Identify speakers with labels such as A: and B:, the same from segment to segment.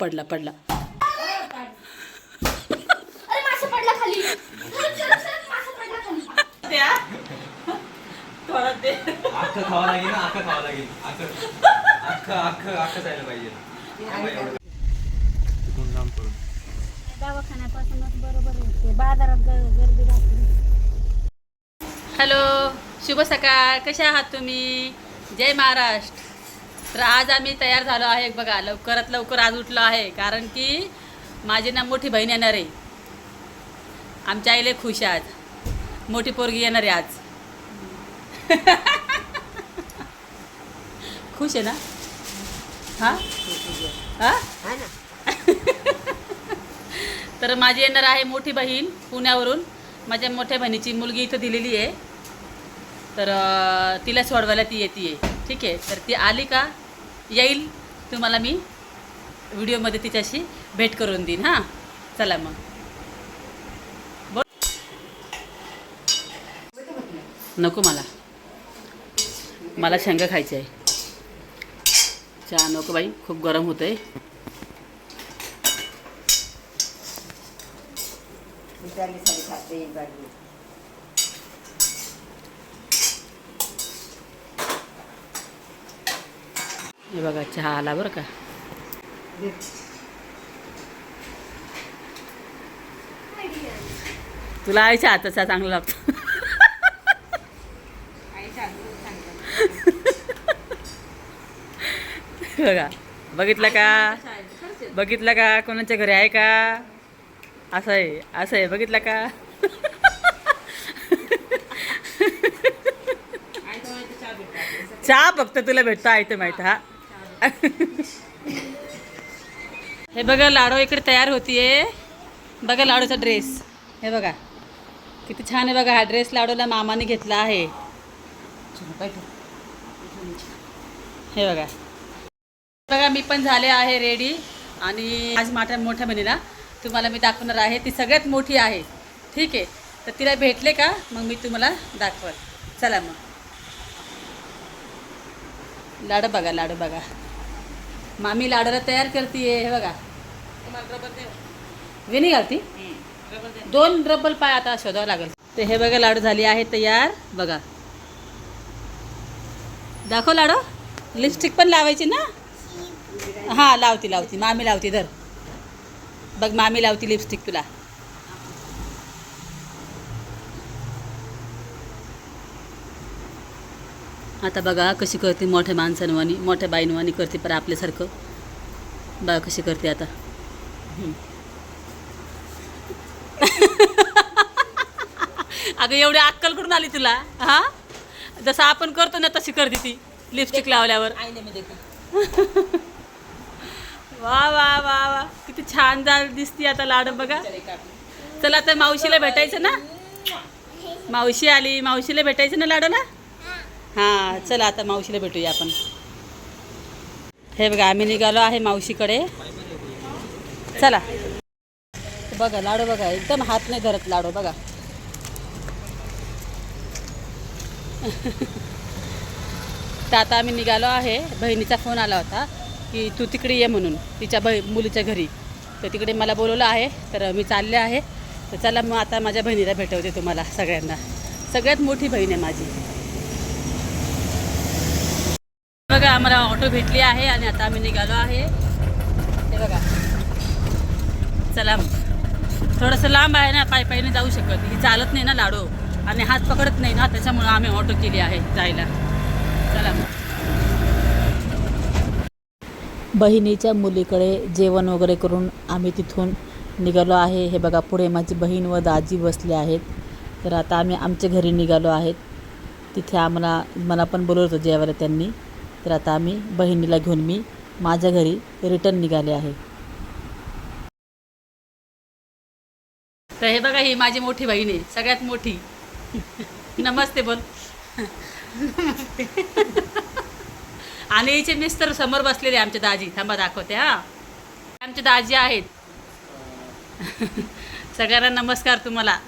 A: पडला पडला.
B: दवाखान्यापासूनच बरोबर होते बाजारात ग- गर्दी राहते.
A: हॅलो शुभ सकाळ. कसे आहात तुम्ही? जय महाराष्ट्र. तर आज आम्ही तयार झालो आहे बघा लवकरात लवकर आज उठलो आहे कारण की माझी ना मोठी बहीण येणार आहे. आमच्या आईले खुश आहे आज. मोठी पोरगी येणार आहे आज. खुश आहे ना? हां? हां? तर माझी येणार आहे मोठी बहीण पुण्यावरून. माझ्या मोठ्या बहिणीची मुलगी इथं दिलेली आहे. तर तिला सोडवायला ती येते आहे ठीक आहे? तर ती आली का? येईल. तुम्हाला मी व्हिडिओमध्ये तिच्याशी भेट करून देईन हां. चला मग. बोल. नको मला. मला शेंगा खायची आहे. चहा नको बाई खूप गरम होतं आहे हे बघा चहा आला बरं का? तुला आईच्या हाताचा चांगला लागतो. बघा बघितलं का? बघितलं का? कोणाच्या घरी आहे का? असं आहे असं आहे बघितलं का? चहा फक्त तुला भेटतो आहे ते माहीत हा. हे बघा लाडू इकडे तयार होतीये. बघा लाडूचा ड्रेस हे बघा. किती छान आहे बघा हा ड्रेस लाडूला मामाने घेतला आहे. हे बघा. बघा मी पण झाले आहे रेडी आणि आज माझ्या मोठ्या बहिणीला तुम्हाला मी दाखवणार आहे. ती सगळ्यात मोठी आहे. ठीक आहे? तर तिला भेटले का? मग मी तुम्हाला दाखवत चला मग. लाडू बघा लाडू बघा. मामी लाडूला तयार करते हे बघा. विनी घालती? दोन रब्बल पाय आता शोधावं लागेल. तर हे बघा लाडू झाली आहे तयार. बघा. दाखव लाडू. लिपस्टिक पण लावायची ना? हां लावती लावती. मामी लावती धर. बघ मामी लावती लिपस्टिक तुला. आता बघा कशी करते मोठ्या माणसांवानी मोठ्या बाईंवानी करते पर आपल्यासारखं. बघा कशी करते आता. अगं एवढी अक्कल कुठून आली तुला? हा? जसं आपण करतो ना तशी करते ती. लिपस्टिक लावल्यावर. वा वा वा वा. किती छान दिसती आता लाडू बघा. चला तर मावशीला भेटायचं ना? मावशी आली मावशीला भेटायचं ना लाडूला? हां चला आता मावशीला भेटूया आपण. हे बघा आम्ही निघालो आहे मावशीकडे. चला. बघा लाडू बघा एकदम हात नाही धरत लाडू बघा. तर आता आम्ही निघालो आहे बहिणीचा फोन आला होता की तू तिकडे ये म्हणून तिच्या बहि मुलीच्या घरी. तर तिकडे मला बोलवलं आहे तर मी चालले आहे. तर चला मग आता माझ्या बहिणीला भेटवते तुम्हाला सगळ्यांना. सगळ्यात मोठी बहीण आहे माझी बघा आम्हाला ऑटो भेटली आहे आणि आता आम्ही निघालो आहे. हे बघा. चला थोडंसं लांब आहे ना पाय पायीने जाऊ शकत. ही चालत नाही ना लाडू. आणि हात पकडत नाही ना त्याच्यामुळं आम्ही ऑटो केली आहे जायला. चला मग. बहिणीच्या मुलीकडे जेवण वगैरे करून आम्ही तिथून निघालो आहे. हे बघा पुढे माझी बहीण व दाजी बसले आहेत. तर आता आम्ही आमच्या घरी निघालो आहेत. तिथे आम्हाला मला पण बोलवलं होतं जेवायला त्यांनी. तर आता आम्ही बहिणीला घेऊन मी माझ्या घरी रिटर्न निघाले आहे. तर हे बघा ही माझी मोठी बहीण आहे सगळ्यात मोठी. नमस्ते बोल. आणि हिचे मिस्टर समोर बसलेले आमचे दाजी. थांबा दाखवते हा. आमचे दाजी आहेत. सगळ्यांना नमस्कार तुम्हाला.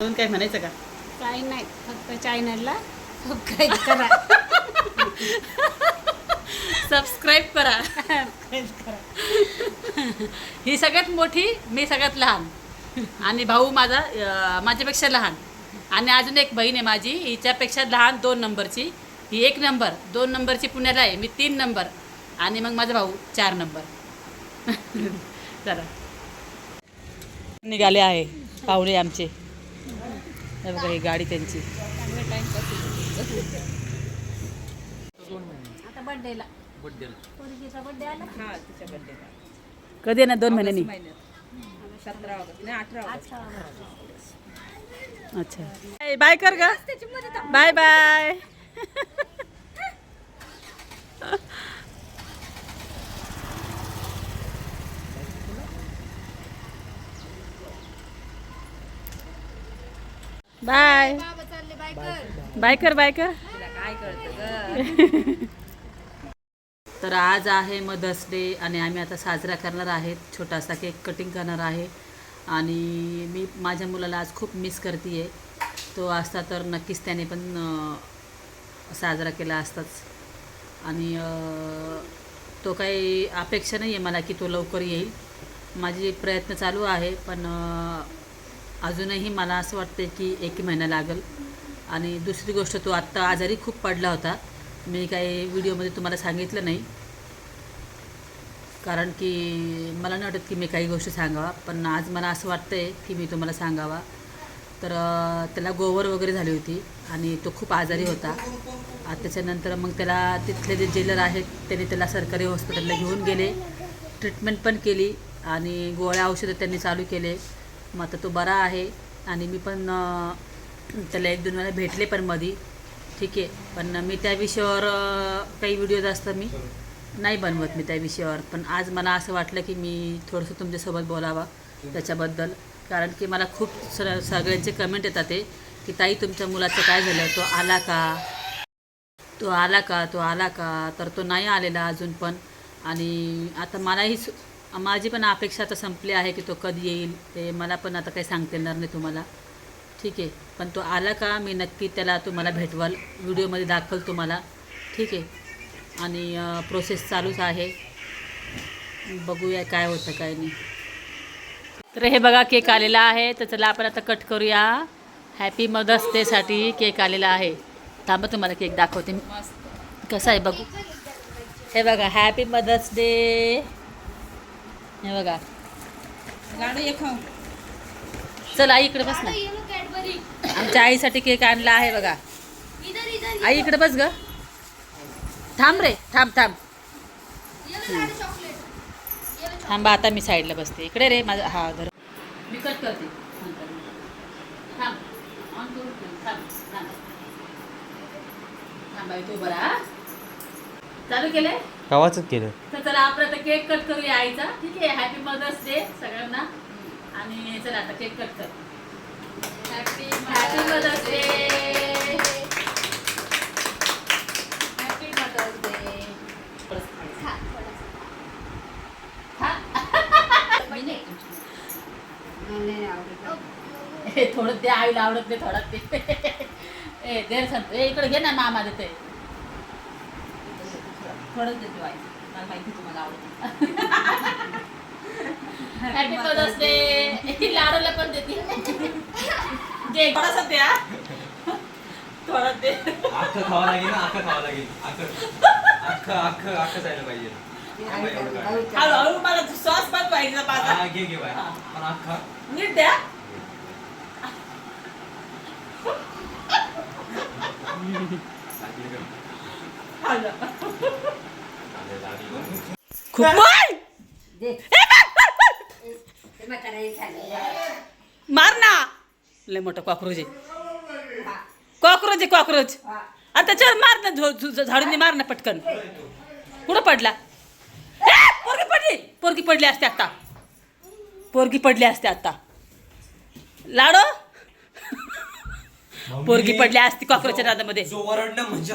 A: अजून काय म्हणायचं का?
B: काही नाही फक्त चायनलला सबस्क्राईब करा.
A: सबस्क्राईब करा. ही सगळ्यात मोठी मी सगळ्यात लहान. आणि भाऊ माझा माझ्यापेक्षा लहान. आणि अजून एक बहीण आहे माझी हिच्यापेक्षा लहान दोन नंबरची. ही एक नंबर दोन नंबरची पुण्याला आहे मी तीन नंबर. आणि मग माझा भाऊ चार नंबर. चला. निघाले आहे पाहुणे आमचे. बघा ही गाडी त्यांची.
B: आता बर्थडेला पोरगीचा बर्थडे आला?
A: कधी ना दोन महिन्यांनी.
B: अच्छा
A: अच्छा. बाय कर ग. Bye bye. बाय. बाय कर. बाय कर तर आज आहे मदर्स डे आणि आम्ही आता साजरा करणार आहेत. छोटासा केक कटिंग करणार आहे. आणि मी माझ्या मुलाला आज खूप मिस करते आहे तो असता तर नक्कीच त्याने पण साजरा केला असताच. आणि तो काही अपेक्षा नाही आहे मला की तो लवकर येईल. माझे प्रयत्न चालू आहे पण अजूनही मला असं वाटतं की एक महिना लागेल. आणि दुसरी गोष्ट तो आत्ता आजारी खूप पडला होता. मी काही व्हिडिओमध्ये तुम्हाला सांगितलं नाही. कारण की मला नाही वाटत की मी काही गोष्टी सांगावा पण आज मला असं वाटतं आहे की मी तुम्हाला सांगावा. तर त्याला गोवर वगैरे झाली होती आणि तो खूप आजारी होता. त्याच्यानंतर मग त्याला तिथले जे जेलर आहेत त्यांनी त्याला सरकारी हॉस्पिटलला घेऊन गेले. ट्रीटमेंट पण केली आणि गोळ्या औषधं त्यांनी चालू केले. मग आता तो बरा आहे आणि मी पण त्याला एक दोन वेळा भेटले पण मधी. ठीक आहे. पण मी त्या विषयावर काही व्हिडिओ जास्त मी नाही बनवत मी त्या विषयावर. पण आज मला असं वाटलं की मी थोडंसं तुमच्यासोबत बोलावं त्याच्याबद्दल. कारण की मला खूप स सगळ्यांचे कमेंट येतात ते की ताई तुमच्या मुलाचं काय झालं? तो आला का? तो आला का? तो आला का? तर तो नाही आलेला अजून पण. आणि आता मलाही माझी पण अपेक्षा आता संपली आहे की तो कधी येईल ते मला पण आता काही सांगता येणार नाही तुम्हाला. ठीक आहे. पण तो आला का? मी नक्की त्याला तुम्हाला भेटवाल. व्हिडिओमध्ये दाखवल तुम्हाला. ठीक आहे. आणि प्रोसेस चालूच आहे. बघूया काय होतं काय नाही. तर हे बघा केक आलेला आहे. तर चला आपण आता कट करूया. हॅपी मदर्स डेसाठी केक आलेला आहे. थांबा तुम्हाला केक दाखवते मी. कसा आहे बघू. हे बघा हॅपी मदर्स डे हे बघा. चल इकडे बस ना. आमच्या आईसाठी केक आणला आहे बघा.
C: इधर इधर
A: आई इकडे बस ग. थांब रे थांब थांब.
C: ये लो लाडू चॉकलेट ये लो
A: थांबा आता मी साईडला बसते. इकडे रे माझा हा धर. मी कट करते. चालू केलंय?
D: गावाच केलं
A: तर चला आपण आता केक कट करूया आईचा. ठीक आहे हॅपी मदर्स डे सगळ्यांना. आणि चला आता केक कट कर. Happy happy mother's day happy mother's day हे थोडं ते आईला आवडत नाही थोडं ते ए देर सांगतो ए इकडे घे ना मामा देते थोडंच देतो आई मला माहिती तुम्हाला आवडत हॅपी मदर्स डे लाडूला पण देते घे थोडासा द्या. थोडा दे.
D: अख्खं खावं लागेल ना अख्खं खावं लागेल. अख्खं अख्खं अख्खं अख्खं जायला पाहिजे. बाई, एवढं काय.
A: हळूहळू मला सॉस पण पाहिजे
D: हा, घे घे बाय
A: हा.
D: पण अख्खा.
A: नीट द्या.
D: लागली का? चालेल, लागली.
A: खूप मार! मार ना. लय मोठं कॉक्रोच आहे. कॉक्रोच आहे कॉक्रोच आता त्याच्यावर मार ना झाडून मार ना पटकन. कुठं पडला? पोरगी पडली. पोरगी पडली असते आता. पोरगी पडली असते आता. लाडो. पोरगी पडली असती कॉक्रोचच्या नादामध्ये.
D: म्हणजे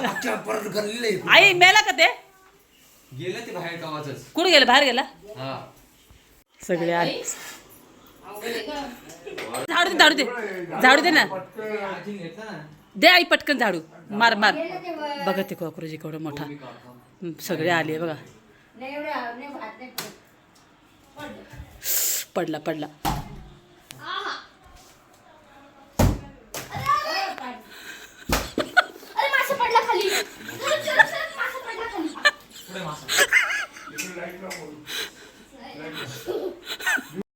D: आहे.
A: आई मेला का ते?
D: गेलं ते बाहेर गावाच
A: कुठं गेलं? बाहेर गेला? सगळे आले. झाडू दे झाडू दे. झाडू दे ना. दे आई पटकन झाडू. मार मार. बघा ते कॉक्रोच केवढा मोठा. सगळे आले बघा. पडला पडला.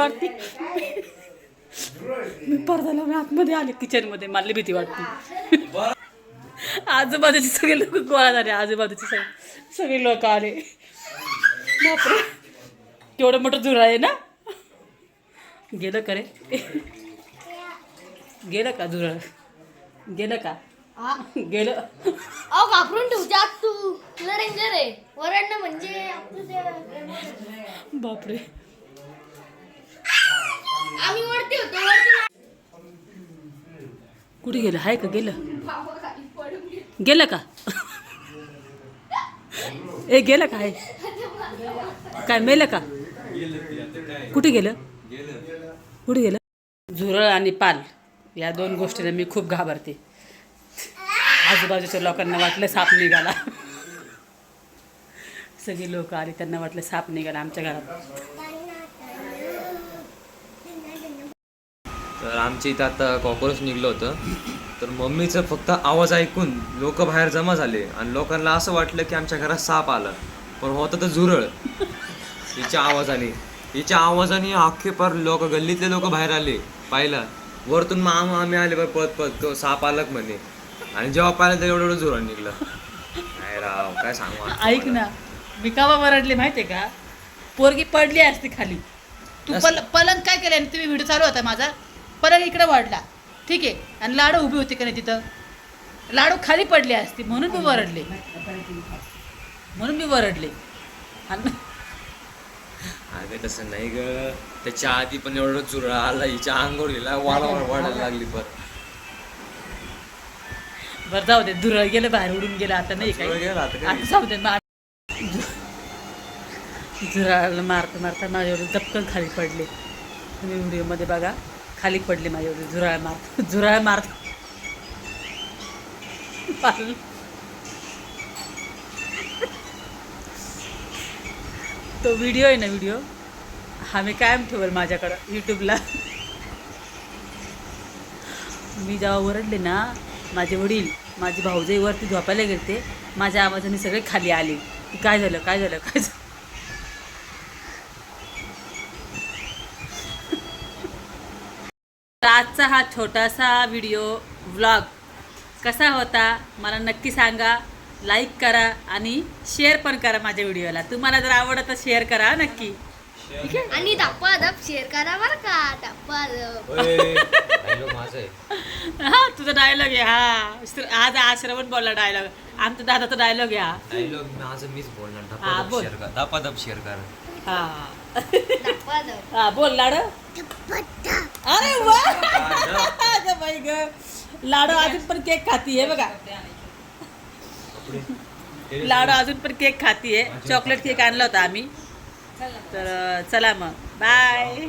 A: वाटते. मी पडदाला मी आतमध्ये आले किचनमध्ये. मला भीती वाटते. आजूबाजूचे सगळे लोक गोळा झाले आजूबाजूचे सगळे सगळे लोक आले. बापरे. केवढं मोठं झुरा आहे ना? गेलं का रे? गेलं का झुरळ? गेलं का? गेलं.
C: अहो घाबरून ठेवते तू तुला डेंजर आहे वरडणं म्हणजे
A: बापरे.
C: आम्ही वरती होतो
A: कुठे गेलं? आहे का? गेलं?
C: गेले.
A: गेलं का? ए गेलं का? काय मेलं का? कुठे गेलं
D: गेलं?
A: कुठे गेलं? झुरळ आणि पाल या दोन गोष्टींना मी खूप घाबरते. आजूबाजूच्या लोकांना वाटलं साप निघाला. सगळे लोक आले त्यांना वाटलं साप निघाला आमच्या घरात.
D: तर आमच्या इथं आता कॉकरोच निघलं होतं. तर मम्मीचं फक्त आवाज ऐकून लोक बाहेर जमा झाले आणि लोकांना असं वाटलं की आमच्या घरात साप आला. पण होतं तर झुरळ. हिच्या आवाजाने. हिच्या आवाजाने अख्खे पर लोक गल्लीतले लोक बाहेर आले. पाहिला. वरतून मामा आम्ही आले बरं पळत पळत तो साप आलाच म्हणे. आणि जेव्हा पाहिलं तर एवढं एवढं झुरळ निघलं. काय राव काय सांगू आता
A: ऐक. ना. मी कावा वरडले माहितीये का? पोरगी पडली असती खाली. तू पल पलंग काय केलं? तुम्ही व्हिडिओ चालू होता माझा? पलंग इकडे वाढला. ठीक आहे. आणि लाडू उभी होती का नाही तिथं? लाडू खाली पडली असती म्हणून मी वरडले. म्हणून मी वरडले. आणि
D: अगं तसं नाही ग. त्याच्या आधी पण एवढं झुरळ आला हिच्या गेला वाढा वाढायला लागली पण.
A: बरं जाऊ दे. दुरळ गेलं बाहेर उडून गेलं. आता नाही
D: गेला आता काय?
A: आता जाऊ दे झुराळाला मारता मारता माझ्या एवढे दपकन खाली पडले. तुम्ही व्हिडिओमध्ये बघा. खाली पडले माझ्या एवढी झुराळ मारता झुराळ मारता तो व्हिडिओ आहे ना व्हिडिओ? हा मी कायम ठेवेल माझ्याकडं यूट्यूबला मी जेव्हा ओरडले ना माझे वडील माझे भाऊजाई वरती झोपायला ते माझ्या आवाजाने सगळे खाली आले. काय झालं? काय झालं? काय झालं? तर आजचा हा छोटासा व्हिडिओ व्लॉग कसा होता मला नक्की सांगा. लाईक करा आणि शेअर पण करा माझ्या व्हिडिओला तुम्हाला जर आवडत तर शेअर करा हा नक्की. ठीक आहे
C: आणि धप्पा धप शेअर करा बरं का
D: आहे.
A: हा तुझा डायलॉग आहे हा. श्र- आज आश्रवण बोलला डायलॉग आमच्या दादाचा डायलॉग आहे हा.
D: डायलॉग माझं मीच बोलणार.
A: हा,
D: धपाधप
A: बोल.
D: शेअर कर. धपाधप शेअर कर.
A: हा.
C: धप.
A: हा बोल लाड. अरे वा! अगं बाई ग. लाडू अजून पण केक खाती आहे बघा. लाडू अजून पण केक खाती आहे. चॉकलेट केक आणला होता आम्ही. तर चला मग. बाय.